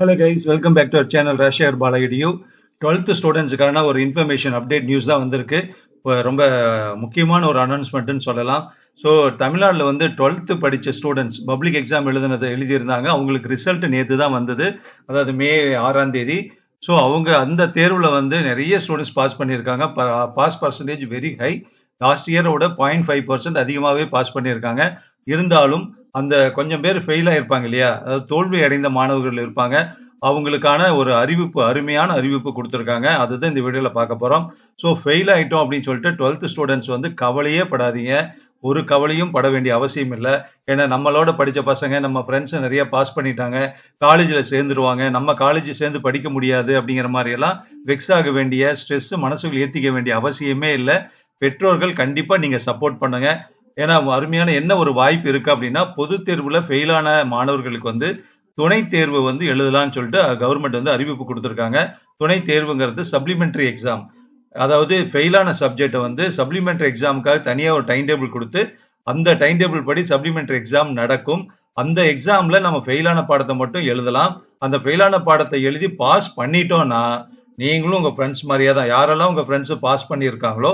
Hello guys welcome back to our channel ரஷ்யர் பாலகிடியூ twelfth ஸ்டூடெண்ட்ஸுக்கான ஒரு இன்ஃபர்மேஷன் அப்டேட் நியூஸ் தான் வந்திருக்கு. இப்போ ரொம்ப முக்கியமான ஒரு அனௌன்ஸ்மெண்ட்டுன்னு சொல்லலாம். ஸோ தமிழ்நாட்டில் வந்து டுவெல்த்து படித்த ஸ்டூடெண்ட்ஸ் பப்ளிக் எக்ஸாம் எழுதுனதை எழுதியிருந்தாங்க. அவங்களுக்கு ரிசல்ட் நேற்று தான் வந்தது. அதாவது மே ஆறாம் தேதி. ஸோ அவங்க அந்த தேர்வில் வந்து நிறைய ஸ்டூடெண்ட்ஸ் பாஸ் பண்ணியிருக்காங்க. Pass percentage very high last இயரோட point five percent அதிகமாகவே பாஸ் பண்ணியிருக்காங்க. இருந்தாலும் அந்த கொஞ்சம் பேர் ஃபெயில் இருப்பாங்க இல்லையா? அதாவது தோல்வி அடைந்த மாணவர்கள் இருப்பாங்க. அவங்களுக்கான ஒரு அறிவிப்பு அருமையான அறிவிப்பு கொடுத்துருக்காங்க. அதுதான் இந்த வீடியோவில் பார்க்க போகிறோம் ஸோ ஃபெயில் ஆகிட்டோம் அப்படின்னு சொல்லிட்டு டுவெல்த் ஸ்டூடெண்ட்ஸ் வந்து கவலையே படாதீங்க. ஒரு கவலையும் பட வேண்டிய அவசியம் இல்லை. ஏன்னா நம்மளோட படித்த பசங்க நம்ம ஃப்ரெண்ட்ஸை நிறைய பாஸ் பண்ணிட்டாங்க. காலேஜில் சேர்ந்துருவாங்க. நம்ம காலேஜ் சேர்ந்து படிக்க முடியாது அப்படிங்கிற மாதிரியெல்லாம் வெக்ஸ் ஆக வேண்டிய ஸ்ட்ரெஸ்ஸு மனசுகள் ஏற்றிக்க வேண்டிய அவசியமே இல்லை. பெற்றோர்கள் கண்டிப்பாக நீங்கள் சப்போர்ட் பண்ணுங்கள் ஏன்னா அருமையான என்ன ஒரு வாய்ப்பு இருக்கு அப்படின்னா பொது தேர்வுல ஃபெயிலான மாணவர்களுக்கு வந்து துணை தேர்வு வந்து எழுதலாம்னு சொல்லிட்டு கவர்மெண்ட் வந்து அறிவிப்பு கொடுத்துருக்காங்க. துணை தேர்வுங்கிறது சப்ளிமெண்ட்ரி எக்ஸாம் அதாவது ஃபெயிலான சப்ஜெக்டை வந்து சப்ளிமெண்ட்ரி எக்ஸாமுக்காக தனியாக ஒரு டைம் டேபிள் கொடுத்து அந்த டைம் டேபிள் படி சப்ளிமெண்ட்ரி எக்ஸாம் நடக்கும். அந்த எக்ஸாம்ல நம்ம ஃபெயிலான பாடத்தை மட்டும் எழுதலாம். அந்த ஃபெயிலான பாடத்தை எழுதி பாஸ் பண்ணிட்டோம்னா நீங்களும் உங்க ஃப்ரெண்ட்ஸ் மாதிரியே தான் யாரெல்லாம் உங்க ஃப்ரெண்ட்ஸ் பாஸ் பண்ணியிருக்காங்களோ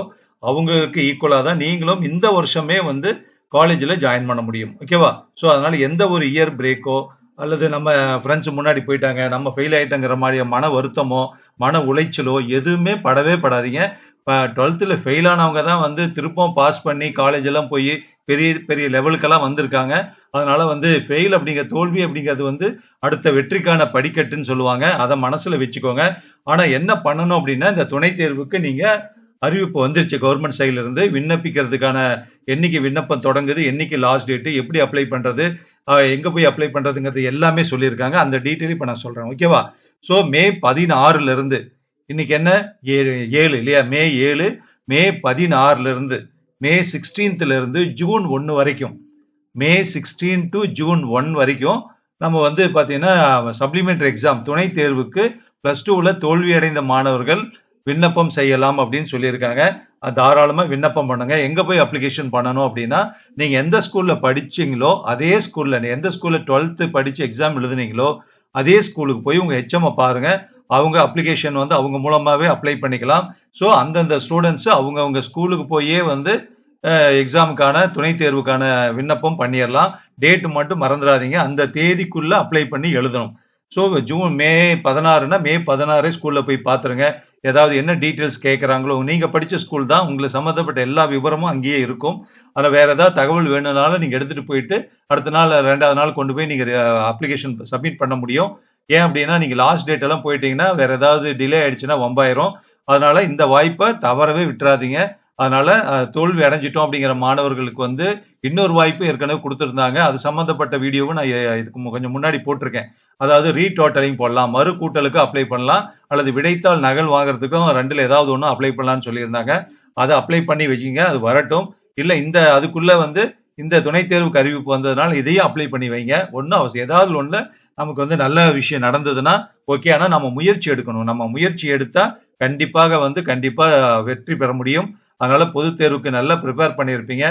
அவங்களுக்கு ஈக்குவலாக தான் நீங்களும் இந்த வருஷமே வந்து காலேஜில் ஜாயின் பண்ண முடியும். ஓகேவா ஸோ அதனால் எந்த ஒரு இயர் பிரேக்கோ அல்லது நம்ம ஃப்ரெண்ட்ஸ் முன்னாடி போயிட்டாங்க நம்ம ஃபெயில் ஆயிட்டங்கிற மாதிரி மன வருத்தமோ மன உளைச்சலோ எதுவுமே படவே படாதீங்க. இப்போ டுவெல்த்தில் ஃபெயில் ஆனவங்க தான் வந்து திருப்பம் பாஸ் பண்ணி காலேஜெல்லாம் போய் பெரிய பெரிய லெவலுக்கெல்லாம் வந்திருக்காங்க. அதனால் வந்து ஃபெயில் அப்படிங்கிற தோல்வி அப்படிங்கிறது வந்து அடுத்த வெற்றிக்கான படிக்கட்டுன்னு சொல்லுவாங்க. அதை மனசில் வச்சுக்கோங்க. ஆனால் என்ன பண்ணணும் அப்படின்னா இந்த துணை தேர்வுக்கு நீங்கள் அறிவிப்பு வந்துருச்சு கவர்மெண்ட் சைட்லேருந்து விண்ணப்பிக்கிறதுக்கான என்னைக்கு விண்ணப்பம் தொடங்குது என்னைக்கு லாஸ்ட் டேட்டு எப்படி அப்ளை பண்ணுறது எங்கே போய் அப்ளை பண்ணுறதுங்கிறது எல்லாமே சொல்லியிருக்காங்க. அந்த டீட்டெயில் இப்போ நான் சொல்கிறேன் ஓகேவா ஸோ மே பதினாறுலேருந்து இன்னைக்கு என்ன? ஏழு ஏழு இல்லையா? மே ஏழு மே பதினாறுலேருந்து மே சிக்ஸ்டீன்த்லேருந்து ஜூன் ஒன்று வரைக்கும் May sixteen to June one வரைக்கும் நம்ம வந்து பார்த்தீங்கன்னா சப்ளிமெண்ட்ரி எக்ஸாம் துணை தேர்வுக்கு ப்ளஸ் டூவில் தோல்வியடைந்த மாணவர்கள் விண்ணப்பம் செய்யலாம் அப்படின்னு சொல்லியிருக்காங்க. தாராளமாக விண்ணப்பம் பண்ணுங்க. எங்கே போய் அப்ளிகேஷன் பண்ணணும் அப்படின்னா நீங்கள் எந்த ஸ்கூலில் படிச்சீங்களோ அதே ஸ்கூலில் எந்த ஸ்கூலில் டுவெல்த்து படித்து எக்ஸாம் எழுதுனீங்களோ அதே ஸ்கூலுக்கு போய் உங்கள் ஹெச்எம்ஐ பாருங்கள் அவங்க அப்ளிகேஷன் வந்து அவங்க மூலமாகவே அப்ளை பண்ணிக்கலாம். ஸோ அந்தந்த ஸ்டூடெண்ட்ஸ் அவங்கவுங்க ஸ்கூலுக்கு போயே வந்து எக்ஸாமுக்கான துணை தேர்வுக்கான விண்ணப்பம் பண்ணிடலாம் டேட்டு மட்டும் மறந்துடாதீங்க அந்த தேதிக்குள்ளே அப்ளை பண்ணி எழுதணும். ஸோ ஜூன் மே பதினாறுனா மே பதினாறு ஸ்கூலில் போய் பார்த்துருங்க ஏதாவது என்ன டீட்டெயில்ஸ் கேட்குறாங்களோ நீங்கள் படித்த ஸ்கூல் தான் உங்களுக்கு சம்மந்தப்பட்ட எல்லா விவரமும் அங்கேயே இருக்கும். அதில் வேறு ஏதாவது தகவல் வேணும்னாலும் நீங்கள் எடுத்துகிட்டு போயிட்டு அடுத்த நாள் ரெண்டாவது நாள் கொண்டு போய் நீங்கள் அப்ளிகேஷன் சப்மிட் பண்ண முடியும். ஏன் அப்படின்னா நீங்கள் லாஸ்ட் டேட் எல்லாம் போயிட்டீங்கன்னா வேறு ஏதாவது டிலே ஆயிடுச்சுன்னா வம்பாயிரும். அதனால இந்த வாய்ப்பை தவறவே விட்டுறாதீங்க. அதனால தோல்வி அடைஞ்சிட்டோம் அப்படிங்கிற மாணவர்களுக்கு வந்து இன்னொரு வாய்ப்பு ஏற்கனவே கொடுத்துருந்தாங்க. அது சம்மந்தப்பட்ட வீடியோவும் நான் இதுக்கு கொஞ்சம் முன்னாடி போட்டிருக்கேன். அதாவது ரீடோட்டலிங் போடலாம் மறு கூட்டலுக்கு அப்ளை பண்ணலாம் அல்லது விடைத்தாள் நகல் வாங்குறதுக்கும் ரெண்டுல ஏதாவது ஒன்று அப்ளை பண்ணலாம்னு சொல்லியிருந்தாங்க. அதை அப்ளை பண்ணி வைக்கிங்க அது வரட்டும். இல்லை இந்த அதுக்குள்ளே வந்து இந்த துணை தேர்வுக்கு அறிவிப்பு வந்ததுனால இதையும் அப்ளை பண்ணி வைங்க. ஒன்றும் அவசியம். ஏதாவது ஒன்று நமக்கு வந்து நல்ல விஷயம் நடந்ததுன்னா ஓகே ஆனால் நம்ம முயற்சி எடுக்கணும். நம்ம முயற்சி எடுத்தால் கண்டிப்பாக வந்து கண்டிப்பாக வெற்றி பெற முடியும். அதனால பொது தேர்வுக்கு நல்லா ப்ரிப்பேர் பண்ணியிருப்பீங்க.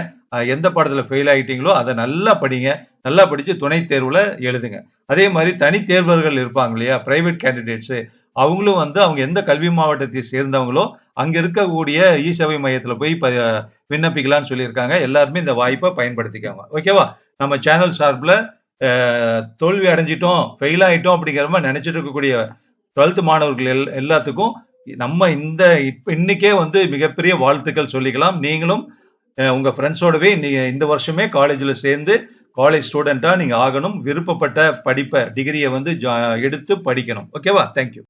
எந்த பாடத்தில் ஃபெயில் ஆகிட்டீங்களோ அதை நல்லா படிங்க. நல்லா படித்து துணை தேர்வில் எழுதுங்க. அதே மாதிரி தனி தேர்வர்கள் இருப்பாங்க இல்லையா? பிரைவேட் கேண்டிடேட்ஸு அவங்களும் வந்து அவங்க எந்த கல்வி மாவட்டத்தை சேர்ந்தவங்களோ அங்கே இருக்கக்கூடிய இ சேவை மையத்தில் போய் ப விண்ணப்பிக்கலாம்னு சொல்லியிருக்காங்க. எல்லாருமே இந்த வாய்ப்பை பயன்படுத்திக்காங்க. ஓகேவா நம்ம சேனல் சார்பில் தோல்வி அடைஞ்சிட்டோம் ஃபெயில் ஆகிட்டோம் அப்படிங்கிற மாதிரி நினச்சிட்டு இருக்கக்கூடிய டுவெல்த் மாணவர்கள் எல் எல்லாத்துக்கும் நம்ம இந்த இப்ப இன்னைக்கே வந்து மிகப்பெரிய வாழ்த்துக்கள் சொல்லிக்கலாம். நீங்களும் உங்க ஃப்ரெண்ட்ஸோடவே நீங்க இந்த வருஷமே காலேஜில் சேர்ந்து காலேஜ் ஸ்டூடெண்ட்டாக நீங்கள் ஆகணும். விருப்பப்பட்ட படிப்பை டிகிரியை வந்து எடுத்து படிக்கணும். ஓகேவா தேங்க்யூ